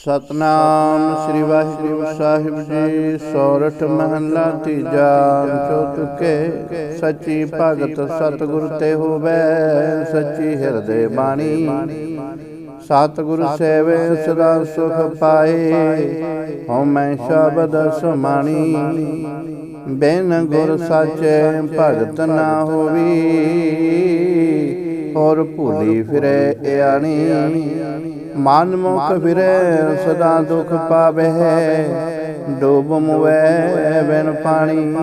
ਸਤਨਾਮ ਸ੍ਰੀ ਵਾਹਿਗੁਰੂ ਸਾਹਿਬ ਜੀ, ਸੋਰਠ ਮਹੱਲਾ ਤੀਜਾ ਜੋ ਸੱਚੀ ਭਗਤ ਸਤਿਗੁਰ ਤੇ ਹੋਵੇ, ਸੱਚੀ ਹਿਰਦੇ ਬਾਣੀ। ਸਤਿਗੁਰ ਸੇਵੇ, ਸਦਾ ਸੁਖ ਪਾਏ ਹਉ ਮੈਂ ਸ਼ਬਦ ਸੁਮਾਣੀ। ਬਿਨ ਗੁਰ ਸਾਚੇ ਭਗਤ ਨਾ ਹੋਵੀ ਔਰ ਭੂਲੀ ਫਿਰੇ ਆਣੀ ਮਨ ਮੁਖ ਫਿਰੇ, ਸਦਾ ਦੁਖ ਪਾਵੇ ਡੂਬ ਮੁਵੇ, ਬਿਨ ਪਾਣੀ।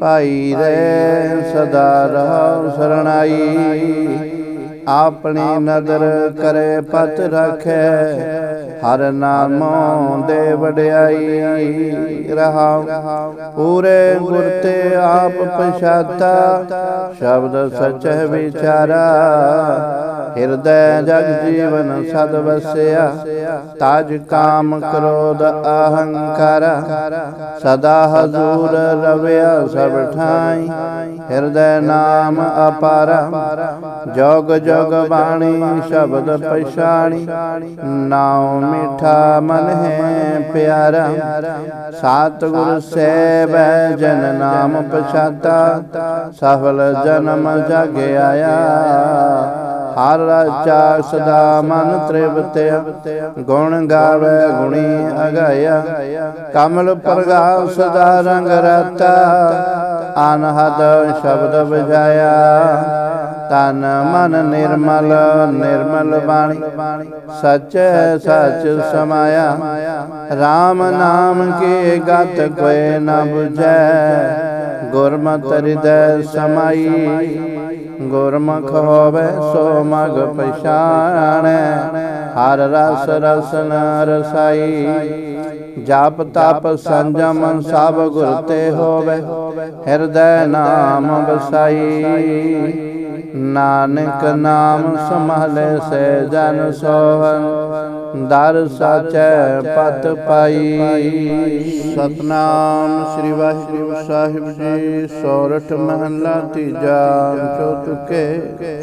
ਭਾਈ ਰੇ ਸਦਾ ਰਹੁ ਸਰਣਾਈ। ਆਪਣੀ ਨਦਰ ਕਰੇ ਪਤ ਰਖੈ। ਹਰ ਨਾਮੋਂ ਦੇ ਵਡਿਆਈ ਰਹਾਉ। ਪੂਰੇ ਗੁਰ ਤੇ ਆਪ ਪਛਾਤਾ। ਸ਼ਬਦ ਸਚੈ ਵਿਚਾਰਾ। ਹਿਰਦੈ ਜਗ ਜੀਵਨ ਸਦ ਵਸਿਆ। ਤਾਜ ਕਾਮ ਕ੍ਰੋਧ ਅਹੰਕਾਰ। ਸਦਾ ਹਜ਼ੂਰ ਰਵਿਆ ਸਭ ਠਾਈ। ਹਿਰਦੈ ਨਾਮ ਅਪਾਰਾ। ਜੋਗ ਜੋਗ ਬਾਣੀ ਸ਼ਬਦ ਪਛਾਣੀ। ਨਾਉ ਮਿਠਾ ਮਨ ਹੈ ਪਿਆਰਾ। ਸਤਿਗੁਰ ਸੇਵੈ ਜਨ ਨਾਮ ਪਛਾਤਾ। ਸਫਲ ਜਨਮ ਜਗ ਆਇਆ। ਹਰ ਰਾਜਾ ਸਦਾ ਮਨ ਤ੍ਰਿਵਤਿਆ ਗੁਣ ਗਾਵੇ ਗੁਣੀ ਅਗਾਇਆ। ਕਮਲ ਪ੍ਰਗਾਸ ਸਦਾ ਰੰਗ ਰਤਾ। ਅਨਹਦ ਸ਼ਬਦ ਬਜਾਇਆ ਤਨ ਮਨ ਨਿਰਮਲ ਨਿਰਮਲ ਬਾਣੀ। ਸਚ ਸਚ ਸਮਾਇਆ। RAM ਨਾਮ ਕੀ ਗਤ ਕੋਇ ਨ 부ਜੈ ਗੁਰਮਤਿ ਹਿਰਦੈ ਸਮਾਈ। ਗੁਰਮੁਖ ਹੋਵੇ ਸੋ ਮਗ ਪਛਾਣੈ। ਹਰ ਰਸ ਰਸਨ ਰਸਾਈ। ਜਪ ਤਪ ਸੰਜਮ ਸਭ ਗੁਰ ਤੇ ਹੋਵੇ। ਹਿਰਦੈ ਨਾਮ ਵਸਾਈ। ਨਾਨਕ ਨਾਮ ਸੰਭਲੇ ਸੇ ਜਨ ਸੋਹਨ ਦਰ ਸਾਚੈ ਪਤ ਪਾਈ। ਸਤਨਾਮ ਸ੍ਰੀ ਵਾਹਿਗੁਰੂ ਸਾਹਿਬ ਜੀ, ਸੋਰਠ ਮਹੱਲਾ ਤੀਜਾ ਜੋ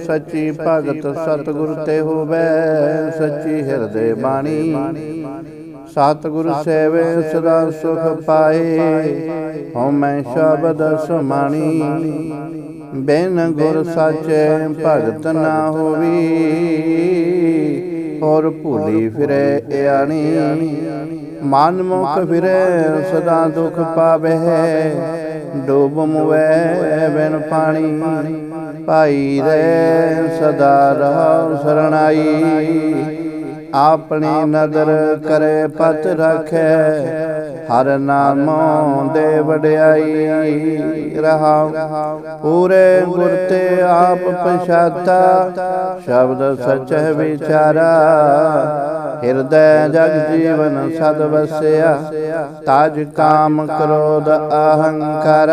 ਸੱਚੀ ਭਗਤ ਸਤਿਗੁਰ ਤੇ ਹੋਵੇ, ਸੱਚੀ ਹਿਰਦੇ ਬਾਣੀ। ਸਤਿਗੁਰ ਸੇਵੇ ਸਦਾ ਸੁਖ ਪਾਏ ਹਉ ਮੈਂ ਸ਼ਬਦ ਸੁਮਾਣੀ। ਬਿਨ ਗੁਰ ਸਾਚੇ ਭਗਤ ਨਾ ਹੋਵੀ ਔਰ ਭੂਲੀ ਫਿਰੇ ਆਣੀ ਮਨ ਮੁਖ ਫਿਰੇ, ਸਦਾ ਦੁਖ ਪਾਵੇ। ਡੂਬ ਮੁਵੇ ਬਿਨ ਪਾਣੀ। ਭਾਈ ਰੇ, ਸਦਾ ਰਹੁ ਸਰਣਾਈ। ਆਪਣੀ ਨਦਰ ਕਰੇ ਪਤ ਰਖੈ। ਹਰ ਨਾਮੋਂ ਦੇ ਵਡਿਆਈ ਰਹਾਉ। ਪੂਰੇ ਗੁਰ ਤੇ ਆਪ ਪਛਾਤਾ। ਸ਼ਬਦ ਸਚ ਵਿਚਾਰਾ। ਹਿਰਦੈ ਜਗ ਜੀਵਨ ਸਦ ਵਸਿਆ। ਤਾਜ ਕਾਮ ਕ੍ਰੋਧ ਅਹੰਕਾਰ।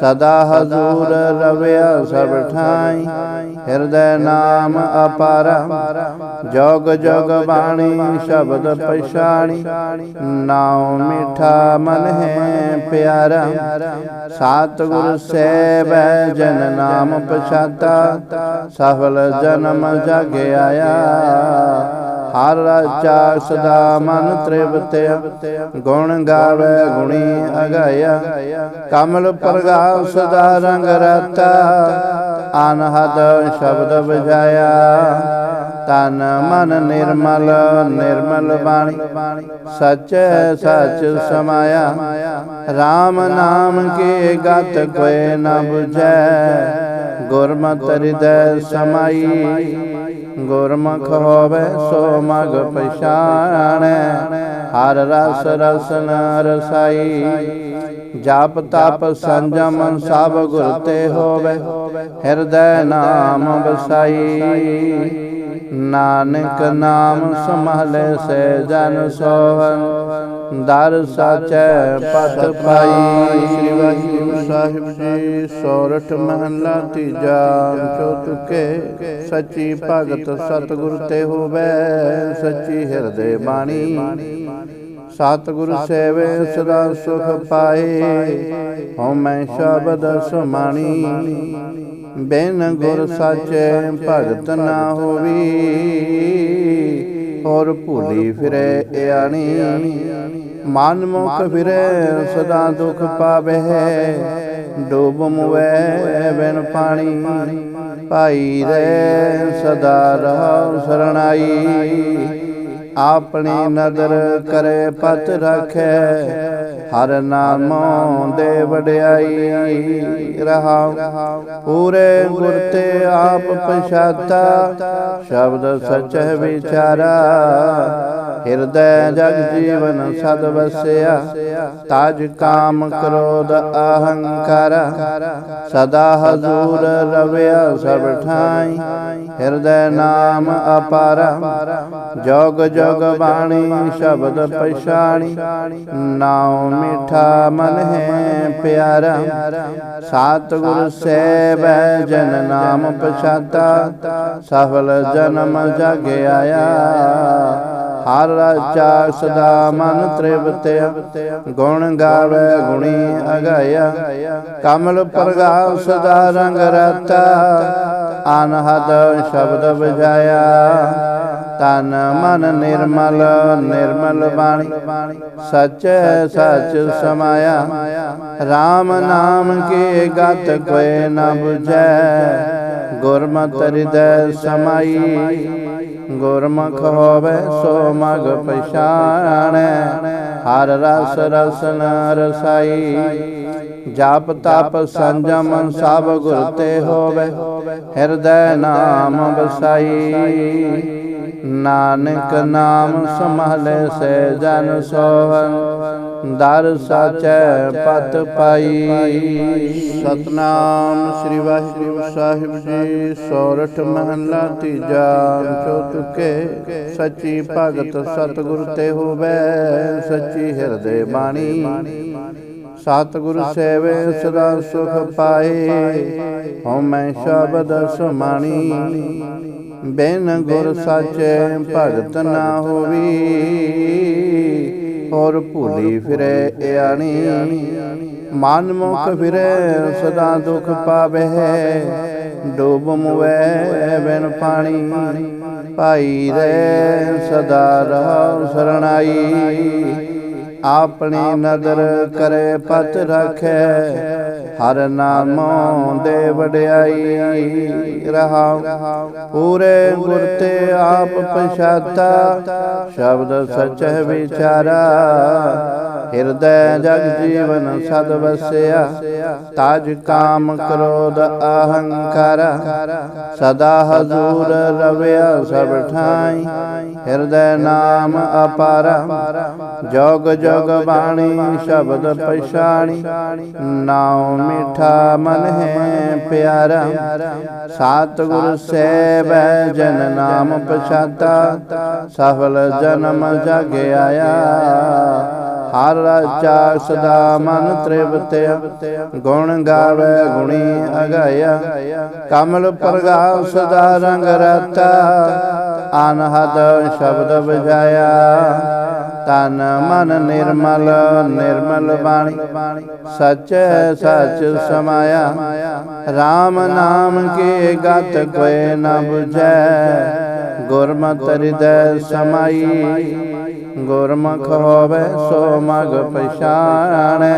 ਸਦਾ ਹਜ਼ੂਰ ਰਵਿਆ ਸਭ ਠਾਈ। ਹਿਰਦੈ ਨਾਮ ਅਪਾਰਾ। ਜੋਗ ਜੋਗ ਬਾਣੀ ਸ਼ਬਦ ਪਛਾਣੀ। ਨਾਉ ਮਿਠਾ ਮਨ ਹੈ ਪਿਆਰਾ। ਸਤਿਗੁਰ ਸੇਵੈ ਜਨ ਨਾਮ ਪਛਾਤਾ। ਸਫਲ ਜਨਮ ਜਗ ਆਇਆ। ਹਰ ਰਾਜਾ ਸਦਾ ਮਨ ਤ੍ਰਿਵਤਿਆ ਗੁਣ ਗਾਵੇ ਗੁਣੀ ਅਗਾਇਆ। ਕਮਲ ਪ੍ਰਗਾਸ ਸਦਾ ਰੰਗ ਰਤਾ। ਅਨਹਦ ਸ਼ਬਦ ਬਜਾਇਆ ਤਨ ਮਨ ਨਿਰਮਲ ਨਿਰਮਲ ਬਾਣੀ। ਸਚ ਸਚ ਸਮਾਇਆ। RAM ਨਾਮ ਕੀ ਗਤ ਕੋਇ ਨ 부ਜੈ ਗੁਰਮਤਿ ਹਿਰਦੈ ਸਮਾਈ। ਗੁਰਮੁਖ ਹੋਵੇ ਸੋ ਮਗ ਪਛਾਣੈ। ਹਰ ਰਸ ਰਸਨ ਰਸਾਈ। ਜਪ ਤਪ ਸੰਜਮ ਸਭ ਗੁਰ ਤੇ ਹੋਵੇ। ਹਿਰਦੈ ਨਾਮ ਵਸਾਈ। ਨਾਨਕ ਨਾਮ ਸੰਭਲੇ ਸੇ ਜਨ ਸੋਹਨ ਦਰ ਸਾਚੈ ਪਤ ਪਾਈ। ਸ੍ਰੀ ਵਾਹਿਗੁਰੂ ਸਾਹਿਬ ਜੀ, ਸੋਰਠ ਮਹੱਲਾ ਤੀਜਾ ਜੋ ਸੱਚੀ ਭਗਤ ਸਤਿਗੁਰ ਤੇ ਹੋਵੇ, ਸੱਚੀ ਹਿਰਦੇ ਬਾਣੀ। ਸਤਿਗੁਰ ਸੇਵੇ ਸਦਾ ਸੁਖ ਪਾਏ। ਹਉ ਮੈਂ ਸ਼ਬਦ ਸੁਮਾਣੀ। ਬਿਨ ਗੁਰ ਸਾਚੇ ਭਗਤ ਨਾ ਹੋਵੀ। ਹੋਰ ਭੂਲੀ ਫਿਰੇ ਇਆਣੀ। ਮਨ ਮੁਖ ਫਿਰੇ ਸਦਾ ਦੁਖ ਪਾਵੇ। ਡੂਬ ਮੁਵੇ ਬਿਨ ਪਾਣੀ। ਭਾਈ ਰੇ ਸਦਾ ਰਹੋ ਸਰਣਾਈ। ਆਪਣੀ ਨਦਰ ਕਰੇ ਪਤ ਰਖੈ। ਹਰ ਨਾਮੋਂ ਦੇ ਵਡਿਆਈ ਰਹਾਉ। ਪੂਰੇ ਗੁਰ ਤੇ ਆਪ ਪਛਾਤਾ। ਸ਼ਬਦ ਸਚੈ ਵਿਚਾਰਾ। ਹਿਰਦੈ ਜਗ ਜੀਵਨ ਸਦ ਵਸਿਆ। ਤਾਜ ਕਾਮ ਕ੍ਰੋਧ ਅਹੰਕਾਰ। ਸਦਾ ਹਜ਼ੂਰ ਰਵਿਆ ਸਭ ਠਾਈ। ਹਿਰਦੈ ਨਾਮ ਅਪਾਰਾ। ਜੋਗ ਜੋਗ ਬਾਣੀ ਸ਼ਬਦ ਪਛਾਣੀ। ਨਾਉ ਮਿਠਾ ਮਨ ਹੈ ਪਿਆਰਾ। ਸਾਤ ਗੁਰ ਸੇਵੈ, ਜਨ ਨਾਮ ਪਛਾਤਾ। ਸਫਲ ਜਨਮ ਜਗ ਆਇਆ। ਹਰ ਰਾਜਾ ਸਦਾ ਮਨ ਤ੍ਰਿਵਤਿ ਗੁਣ ਗਾਵੇ, ਗੁਣੀ ਅਗਾਇਆ। ਕਮਲ ਪ੍ਰਗਾਸ ਸਦਾ ਰੰਗ ਰਤਾ। ਅਨਹਦ ਸ਼ਬਦ ਬਜਾਇਆ ਤਨ ਮਨ ਨਿਰਮਲ ਨਿਰਮਲ ਬਾਣੀ। ਸਚ ਸਚ ਸਮਾਇਆ। RAM ਨਾਮ ਕੀ ਗਤ ਕੋਇ ਨ 부ਜੈ ਗੁਰਮਤਿ ਹਿਰਦੈ ਸਮਾਈ। ਗੁਰਮੁਖ ਹੋਵੇ ਸੋ ਮਗ ਪਛਾਣੈ। ਹਰ ਰਸ ਰਸਨ ਰਸਾਈ। ਜਾਪ ਤਪ ਸੰਜਮ ਸਭ ਗੁਰ ਤੇ ਹੋਵੇ। ਹਿਰਦੈ ਨਾਮ ਵਸਾਈ। ਨਾਨਕ ਨਾਮ ਸਮਹਲੇ ਸੇ ਜਨ ਸੋਹਨ ਦਰ ਸਾਚੈ ਪਤ ਪਾਈ। ਸਤਨਾਮ ਸ੍ਰੀ ਵਾਹਿਗੁਰੂ ਸਾਹਿਬ ਜੀ, ਸੋਰਠ ਮਹੱਲਾ ਤੀਜਾ ਚੌਤੁਕੇ ਸੱਚੀ ਭਗਤ ਸਤਿਗੁਰ ਤੇ ਹੋਵੇ, ਸੱਚੀ ਹਿਰਦੇ ਬਾਣੀ। ਸਤਿਗੁਰ ਸੇਵੇ ਸਦਾ ਸੁਖ ਪਾਏ ਹਉ ਮੈਂ ਸ਼ਬਦ ਸੁਮਾਣੀ। ਬਿਨ ਗੁਰ ਸਾਚੇ ਭਗਤ ਨਾ ਹੋਵੀ, ਔਰ ਭੂਲੀ ਫਿਰੇ ਇਆਣੀ। ਮਨ ਮੁਖ ਫਿਰੇ, ਸਦਾ ਦੁਖ ਪਾਵੇ। ਡੂਬ ਮੁਵੇ ਬਿਨ ਪਾਣੀ। ਪਾਈ ਰੇ ਸਦਾ ਰਹੋ ਸਰਣਾਈ। ਆਪਣੀ ਨਦਰ ਕਰੇ ਪਤ ਰਖੈ। ਹਰ ਨਾਮੋਂ ਦੇ ਵਡਿਆਈ ਰਹਾਉ। ਪੂਰੇ ਗੁਰ ਤੇ ਆਪ ਪਛਾਤਾ। ਸ਼ਬਦ ਸਚੈ ਵਿਚਾਰਾ। ਹਿਰਦੈ ਜਗ ਜੀਵਨ ਸਦ ਵਸਿਆ। ਤਾਜ ਕਾਮ ਕ੍ਰੋਧ ਅਹੰਕਾਰ। ਸਦਾ ਹਜ਼ੂਰ ਰਵਿਆ ਸਭ ਠਾਈ। ਹਿਰਦੈ ਨਾਮ ਅਪਾਰਾ। ਜੋਗ ਜਗ ਬਾਣੀ, ਸ਼ਬਦ ਪਛਾਣੀ। ਨਾਉ ਮਿਠਾ ਮਨ ਹੈ ਪਿਆਰਾ। ਸਾਤ ਗੁਰ ਸੇਵੈ, ਜਨ ਨਾਮ ਪਛਾਤਾ। ਸਫਲ ਜਨਮ ਜਗ ਆਇਆ। ਹਰ ਰਾਜਾ ਸਦਾ ਮਨ ਤ੍ਰਿਵਤਿ ਗੁਣ ਗਾਵੇ, ਗੁਣੀ ਅਗਾਇਆ। ਕਮਲ ਪ੍ਰਗਾਸ ਸਦਾ ਰੰਗ ਰਤਾ। ਅਨਹਦ ਸ਼ਬਦ ਬਜਾਇਆ ਤਨ ਮਨ ਨਿਰਮਲ ਨਿਰਮਲ ਬਾਣੀ। ਸਚ ਸਚ ਸਮਾਇਆ। RAM ਨਾਮ ਕੀ ਗਤ ਕੋਇ ਨ 부ਜੈ ਗੁਰਮਤਿ ਹਿਰਦੈ ਸਮਾਈ। ਗੁਰਮੁਖ ਹੋਵੇ ਸੋ ਮਗ ਪਛਾਣੈ।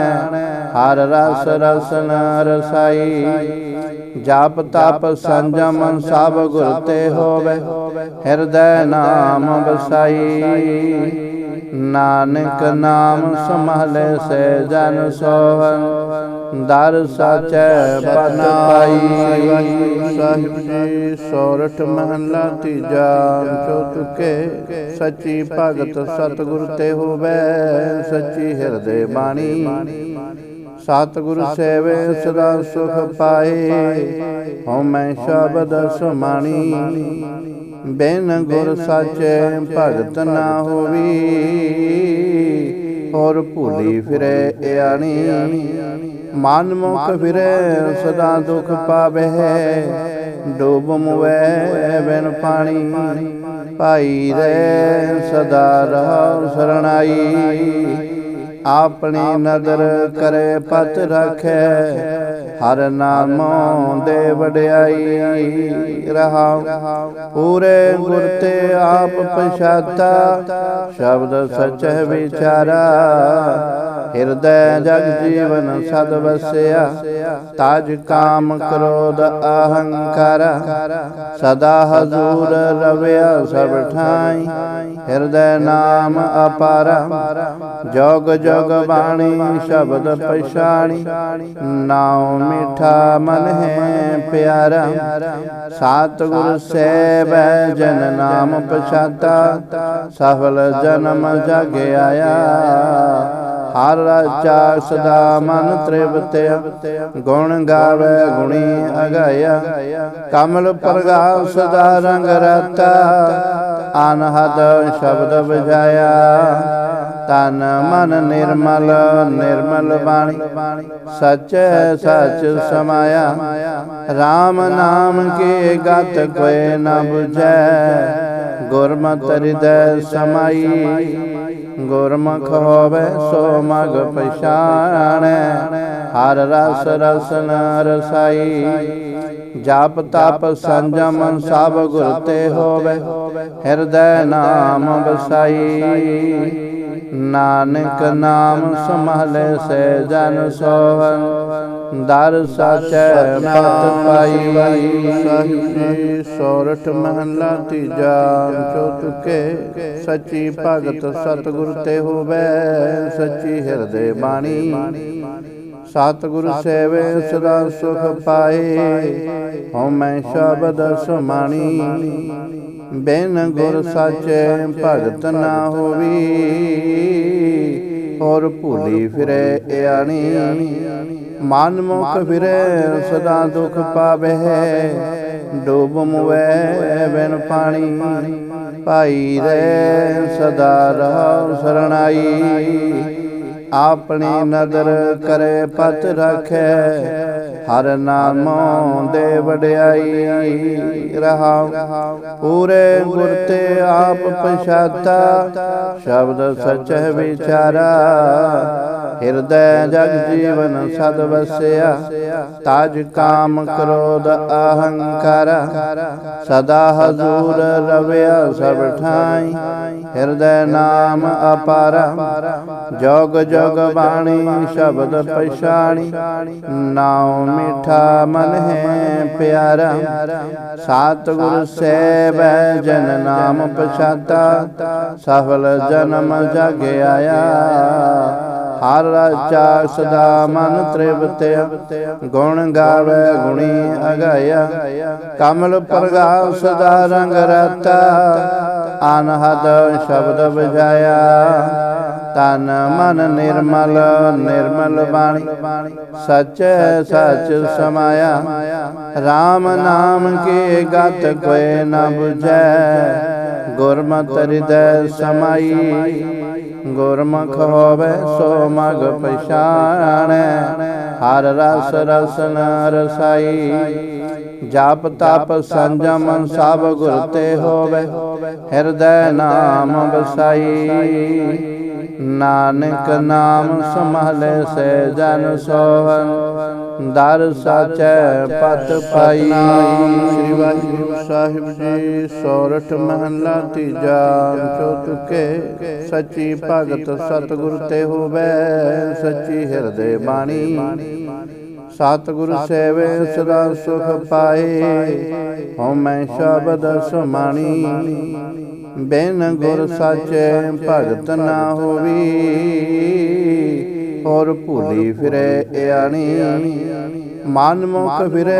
ਹਰ ਰਸ ਰਸਨ ਰਸਾਈ। ਜਪ ਤਪ ਸੰਜਮ ਸਭ ਗੁਰ ਤੇ ਹੋਵੇ। ਹਿਰਦੈ ਨਾਮ ਵਸਾਈ। ਨਾਨਕ ਨਾਮ ਸਮਹਲੇ ਸੇ ਜਨ ਸੋਹਨ ਦਰ ਸਾਚੈ ਪਤ ਸਾਹਿਬ ਜੀ, ਸੋਰਠ ਮਹੱਲਾ ਤੀਜਾ ਚੌਤੁਕੇ ਸੱਚੀ ਭਗਤ ਸਤਿਗੁਰ ਤੇ ਹੋਵੇ, ਸੱਚੀ ਹਿਰਦੇ ਬਾਣੀ। ਸਤਿਗੁਰ ਸੇਵੇ, ਸਦਾ ਸੁਖ ਪਾਏ ਹਉ ਮੈਂ ਸ਼ਬਦ ਸੁਮਾਣੀ। ਬਿਨ ਗੁਰ ਸਾਚੇ ਭਗਤ ਨਾ ਹੋਵੀ। ਹੋਰ ਭੂਲੀ ਫਿਰੇ ਇਆਣੀ। ਮਨ ਮੁਖ ਫਿਰੇ ਸਦਾ ਦੁਖ ਪਾਵੇ। ਡੂਬ ਮੁਵੇ ਬਿਨ ਪਾਣੀ। ਭਾਈ ਰੇ ਸਦਾ ਰਹੋ ਸਰਣਾਈ। ਆਪਣੀ ਨਦਰ ਕਰੇ ਪਤ ਰਖੈ। ਹਰ ਨਾਮੋਂ ਦੇ ਵਡਿਆਈ ਰਹਾਉ। ਪੂਰੇ ਗੁਰ ਤੇ ਆਪ ਪਛਾਤਾ। ਸ਼ਬਦ ਸਚੈ ਵਿਚਾਰਾ ਹਿਰਦੈ ਜਗ ਜੀਵਨ ਸਦ ਵਸਿਆ। ਤਾਜ ਕਾਮ ਕ੍ਰੋਧ ਅਹੰਕਾਰ। ਸਦਾ ਹਜ਼ੂਰ ਰਵਿਆ ਸਭ ਠਾਈ। ਹਿਰਦੈ ਨਾਮ ਅਪਾਰਾ। ਜੋਗ ਜੋਗ ਬਾਣੀ ਸ਼ਬਦ ਪਛਾਣੀ। ਨਾਉ ਮਿਠਾ ਮਨ ਹੈ ਪਿਆਰਾ। ਸਾਤ ਗੁਰ ਸੇਵੈ ਜਨ ਨਾਮ ਪਛਾਤਾ। ਸਫਲ ਜਨਮ ਜਗ ਆਇਆ। ਹਰ ਰਾਜਾ ਸਦਾ ਮਨ ਤ੍ਰਿਵਤਿ ਗੁਣ ਗਾਵੇ, ਗੁਣੀ ਅਗਾਇਆ। ਕਮਲ ਪ੍ਰਗਾਵ ਸਦਾ ਰੰਗ ਰਤਾ। ਅਨਹਦ ਸ਼ਬਦ ਵਜਾਇਆ। ਤਨ ਮਨ ਨਿਰਮਲ ਨਿਰਮਲ ਬਾਣੀ। ਸਚ ਸਚ ਸਮਾਇਆ। RAM ਨਾਮ ਕੇ ਗਤ ਕੋਇ ਨ 부ਜੈ ਗੁਰਮਤਿ ਹਿਰਦੈ ਸਮਾਈ। ਗੁਰਮੁਖ ਹੋਵੇ ਸੋ ਮਗ ਪਛਾਣੈ। ਹਰ ਰਸ ਰਸਨ ਰਸਾਈ। ਜਪ ਤਪ ਸੰਜਮ ਸਭ ਗੁਰ ਤੇ ਹੋਵੇ। ਹਿਰਦੈ ਨਾਮ ਵਸਾਈ। ਨਾਨਕ ਨਾਮ ਸੰਭਾਲੇ ਸੇ ਜਨ ਸੋਹਨ। ਦਰ ਸਾਚੈ ਪਤ ਪਾਈ। ਸਾਹਿਬ ਜੀ ਸੋਰਠ ਮਹਲਾ ਤੀਜਾ ਚੌਤੁਕੇ ਸੱਚੀ ਭਗਤ ਸਤਿਗੁਰ ਤੇ ਹੋਵੇ। ਸੱਚੀ ਹਿਰਦੇ ਬਾਣੀ। ਸਤਿਗੁਰ ਸੇਵੇ ਸਦਾ ਸੁਖ ਪਾਏ। ਹਉਮੈ ਸ਼ਬਦ ਸੁਮਾਣੀ। ਬਿਨ ਗੁਰ ਸਾਚੇ ਭਗਤ ਨਾ ਹੋਵੀ। ਔਰ ਭੂਲੀ ਫਿਰੇ ਇਆਣੀ। ਮਨ ਮੁਖ ਫਿਰੇ, ਸਦਾ ਦੁਖ ਪਾਵੇ। ਡੂਬ ਮੁਵੇ, ਬਿਨ ਪਾਣੀ ਭਾਈ ਰੇ ਸਦਾ ਰਹੋ ਸਰਣਾਈ। ਆਪਣੀ ਨਦਰ ਕਰੇ, ਪਤ ਰਖੈ, ਹਰ ਨਾਮੋਂ ਦੇ ਵਡਿਆਈ ਰਹਾਉ। ਪੂਰੇ ਗੁਰ ਤੇ ਆਪ ਪਛਾਤਾ, ਸ਼ਬਦ ਸਚੈ ਵਿਚਾਰਾ ਹਿਰਦੈ ਜਗ ਜੀਵਨ ਸਦ ਵਸਿਆ। ਤਾਜ ਕਾਮ ਕ੍ਰੋਧ ਅਹੰਕਾਰ। ਸਦਾ ਹਜ਼ੂਰ ਰਵਿਆ ਸਭ ਠਾਈ। ਹਿਰਦੈ ਨਾਮ ਅਪਾਰਾ। ਜੋਗ ਜੋਗ ਬਾਣੀ ਸ਼ਬਦ ਪਛਾਣੀ। ਨਾਉ ਮਿਠਾ ਮਨ ਹੈ ਪਿਆਰਾ। ਸਾਤ ਗੁਰ ਸੇਵੈ ਜਨ ਨਾਮ ਪਛਾਤਾ। ਸਫਲ ਜਨਮ ਜਗ ਆਇਆ। ਹਰ ਰਾਜਾ ਸਦਾ ਮਨ ਤ੍ਰਿਵਤਿ ਗੁਣ ਗਾਵੇ ਗੁਣੀ ਅਗਾਇਆ। ਕਮਲ ਪ੍ਰਗਾਵ ਸਦਾ ਰੰਗ ਰਤਾ। ਅਨਹਦ ਸ਼ਬਦ ਵਜਾਇਆ। ਤਨ ਮਨ ਨਿਰਮਲ ਨਿਰਮਲ ਬਾਣੀ। ਸਚ ਸਚ ਸਮਾਇਆ। RAM ਨਾਮ ਕੇ ਗਤ ਕੋਈ ਨ 부ਜੈ ਗੁਰਮਤਿ ਹਿਰਦੈ ਸਮਾਈ, ਗੁਰਮੁਖ ਹੋਵੇ ਸੋ ਮਗ ਪਛਾਣੈ, ਹਰ ਰਸ ਰਸਨ ਰਸਾਈ। ਜਪ ਤਪ ਸੰਜਮ ਸਭ ਗੁਰ ਤੇ ਹੋਵੇ, ਹਿਰਦੈ ਨਾਮ ਵਸਾਈ। ਨਾਨਕ ਨਾਮ ਸੰਭਾਲੇ ਸੇ ਜਨ ਸੋਹਨ ਦਰ ਸਾਚੈ ਪਤ ਪਾਈ। ਸ੍ਰੀ ਵਾਹਿਗੁਰੂ ਸਾਹਿਬ ਜੀ ਸੋਰਠ ਮਹਲਾ ਤੀਜਾ ਚੌਤੁਕੇ ਸੱਚੀ ਭਗਤ ਸਤਿਗੁਰ ਤੇ ਹੋਵੇ ਸੱਚੀ ਹਿਰਦੇ ਬਾਣੀ। ਸਤਿਗੁਰ ਸੇਵੇ ਸਦਾ ਸੁਖ ਪਾਏ ਹਉਮੈ ਸ਼ਬਦ ਸੁਮਾਣੀ। ਬਿਨ ਗੁਰ ਸਾਚੇ ਭਗਤ ਨਾ ਹੋਵੀ। ਔਰ ਭੂਲੀ ਫਿਰੇ ਇਆਣੀ। ਮਨ ਮੁਖ ਫਿਰੇ,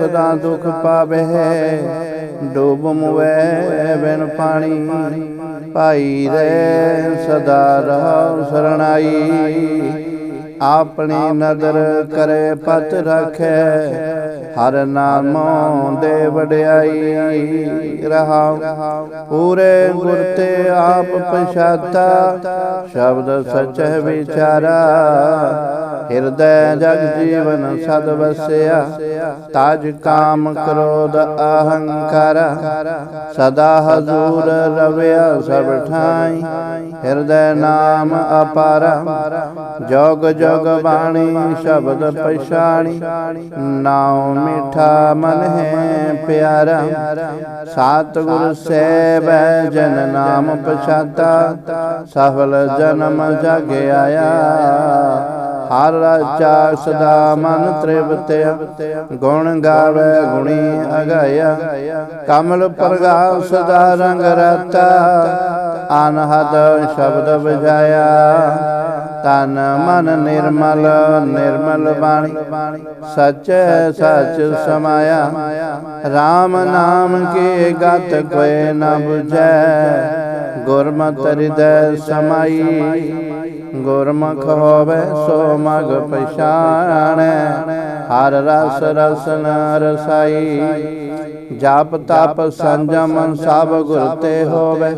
ਸਦਾ ਦੁਖ ਪਾਵੇ। ਡੂਬ ਮੁਵੇ ਬਿਨ ਪਾਣੀ। ਭਾਈ ਰਹਿ ਸਦਾ ਰਹੋ ਸਰਣਾਈ। ਆਪਣੀ ਨਦਰ ਕਰੇ ਪਤ ਰੱਖੈ। ਹਰ ਨਾਮੋਂ ਦੇ ਵਡਿਆਈ ਰਹਾਉ। ਪੂਰੇ ਗੁਰ ਤੇ ਆਪ ਪਛਾਤਾ। ਸ਼ਬਦ ਸਚੈ ਵਿਚਾਰਾ। ਹਿਰਦੈ ਜਗ ਜੀਵਨ ਸਦ ਵਸਿਆ। ਤਾਜ ਕਾਮ ਕ੍ਰੋਧ ਅਹੰਕਾਰ। ਸਦਾ ਹਜ਼ੂਰ ਰਵਿਆ ਸਭ ਠਾਈ। ਹਿਰਦੈ ਨਾਮ ਅਪਾਰਾ। ਜੋਗ ਜੋਗ ਬਾਣੀ, ਸ਼ਬਦ ਪਛਾਣੀ। ਨਾਉ ਮਿਠਾ ਮਨ ਹੈ ਪਿਆਰਾ। ਸਾਤ ਗੁਰ ਸੇਵੈ ਜਨ ਨਾਮ ਪਛਾਤਾ। ਸਫਲ ਜਨਮ ਜਗ ਆਇਆ। ਹਰ ਰਾਜਾ ਸਦਾ ਮਨ ਤ੍ਰਿਵਤਿ ਗੁਣ ਗਾਵੇ ਗੁਣੀ ਅਗਾਇਆ। ਕਮਲ ਪ੍ਰਗਾਸ ਸਦਾ ਰੰਗ ਰਤਾ। ਅਨਹਦ ਸ਼ਬਦ ਬਜਾਇਆ ਤਨ ਮਨ ਨਿਰਮਲ ਨਿਰਮਲ ਬਾਣੀ। ਸਚ ਸਚ ਸਮਾਇਆ। RAM ਨਾਮ ਕੀ ਗਤ ਕੋਇ ਨ 부ਜੈ ਗੁਰਮਤਿ ਹਿਰਦੈ ਸਮਾਈ। ਗੁਰਮੁਖ ਹੋਵੇ ਸੋ ਮਗ ਪਛਾਣੈ। ਹਰ ਰਸ ਰਸਨ ਰਸਾਈ। ਜਾਪ ਤਪ ਸੰਜਮ ਸਭ ਗੁਰ ਤੇ ਹੋਵੇ।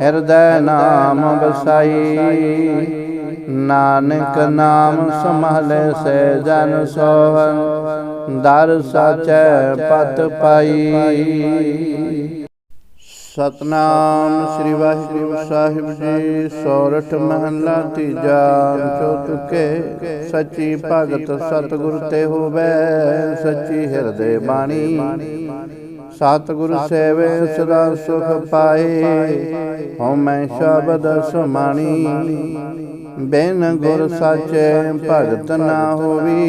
ਹਿਰਦੈ ਨਾਮ ਵਸਾਈ। ਨਾਨਕ ਨਾਮ ਸੰਭਾਲੇ ਸੇ ਜਨ ਸੋਹਨ ਦਰ ਸਾਚੈ ਪਤ ਪਾਈ। ਸਤਨਾਮ ਸ੍ਰੀ ਵਾਹਿਗੁਰੂ ਸਾਹਿਬ ਜੀ, ਸੌਰਠ ਮਹਲਾ ਤੀਜਾ ਚੌਤੁਕੇ ਸੱਚੀ ਭਗਤ ਸਤਿਗੁਰ ਤੇ ਹੋਵੇ, ਸੱਚੀ ਹਿਰਦੇ ਬਾਣੀ। ਸਤਿਗੁਰ ਸੇਵੇ ਸਦਾ ਸੁਖ ਪਾਏ, ਹਉਮੈ ਸ਼ਬਦ ਸਮਾਣੀ। ਬਿਨ ਗੁਰ ਸਾਚੇ ਭਗਤ ਨਾ ਹੋਵੀ।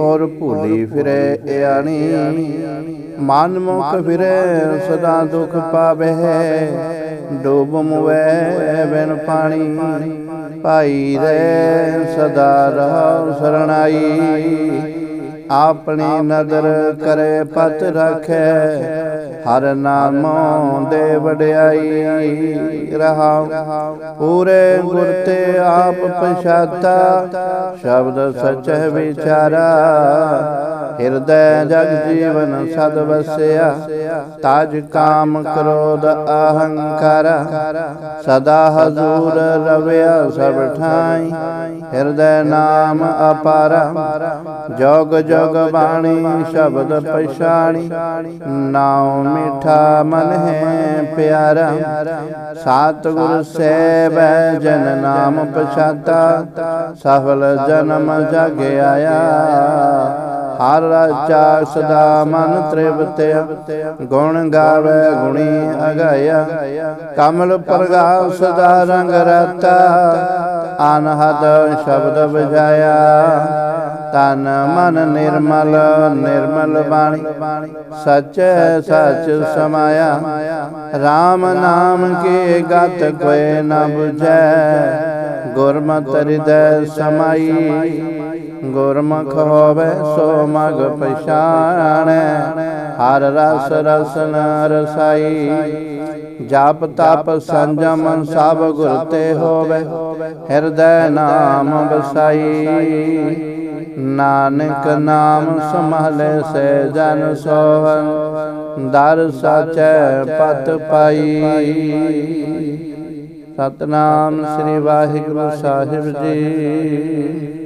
ਔਰ ਭੂਲੀ ਫਿਰੇ ਇਆਣੀ। ਮਨ ਮੁਖ ਫਿਰੇ ਸਦਾ ਦੁਖ ਪਾਵੇ। ਡੂਬ ਮੁਵੇ ਬਿਨ ਪਾਣੀ। ਭਾਈ ਰੇ ਸਦਾ ਰਹੋ ਸਰਣਾਈ। ਆਪਣੀ ਨਦਰ ਕਰੇ ਪਤ ਰੱਖੈ। ਹਰ ਨਾਮੋਂ ਦੇ ਵਡਿਆਈ ਰਹਾਉ। ਪੂਰੇ ਗੁਰ ਤੇ ਆਪ ਪਛਾਤਾ। ਸ਼ਬਦ ਸਚੈ ਵਿਚਾਰਾ। ਹਿਰਦੈ ਜਗ ਜੀਵਨ ਸਦ ਵਸਿਆ। ਤਾਜ ਕਾਮ ਕ੍ਰੋਧ ਅਹੰਕਾਰ। ਸਦਾ ਹਜ਼ੂਰ ਰਵਿਆ ਸਭ ਠਾਈ। ਹਿਰਦੈ ਨਾਮ ਅਪਾਰਾ, ਜੋਗ ਜੋਗ ਬਾਣੀ, ਸ਼ਬਦ ਪਛਾਣੀ, ਨਾਉ ਮਿਠਾ ਮਨ ਹੈ ਪਿਆਰਾ। ਸਾਤ ਗੁਰ ਸੇਵੈ, ਜਨ ਨਾਮ ਪਛਾਤਾ, ਸਫਲ ਜਨਮ ਜਗ ਆਇਆ। ਹਰ ਰਾਜਾ ਸਦਾ ਮਨ ਤ੍ਰਿਵਤਿ ਗੁਣ ਗਾਵੇ, ਗੁਣੀ ਅਗਾਇਆ। ਕਮਲ ਪ੍ਰਗਾਸ ਸਦਾ ਰੰਗ ਰਤਾ ਅਨਹਦ ਸ਼ਬਦ ਵਜਾਇਆ ਤਨ ਮਨ ਨਿਰਮਲ ਨਿਰਮਲ ਬਾਣੀ। ਸਚ ਸਚ ਸਮਾਇਆ। RAM ਨਾਮ ਕੀ ਗਤ ਕੋਇ ਨਾ 부ਜੈ ਗੁਰਮਤਿ ਹਿਰਦੈ ਸਮਾਈ। ਗੁਰਮੁਖ ਹੋਵੇ ਸੋ ਮਗ ਪਛਾਣੈ। ਹਰ ਰਸ ਰਸਨ ਰਸਾਈ। ਜਪ ਤਪ ਸੰਜਮ ਸਭ ਗੁਰ ਤੇ ਹੋਵੇ। ਹਿਰਦੈ ਨਾਮ ਵਸਾਈ। ਨਾਨਕ ਨਾਮ ਸੰਭਾਲੇ ਸੇ ਜਨ ਸੋਹਨ ਦਰ ਸਾਚੈ ਪਤ ਪਾਈ। ਸਤਨਾਮ ਸ੍ਰੀ ਵਾਹਿਗੁਰੂ ਸਾਹਿਬ ਜੀ।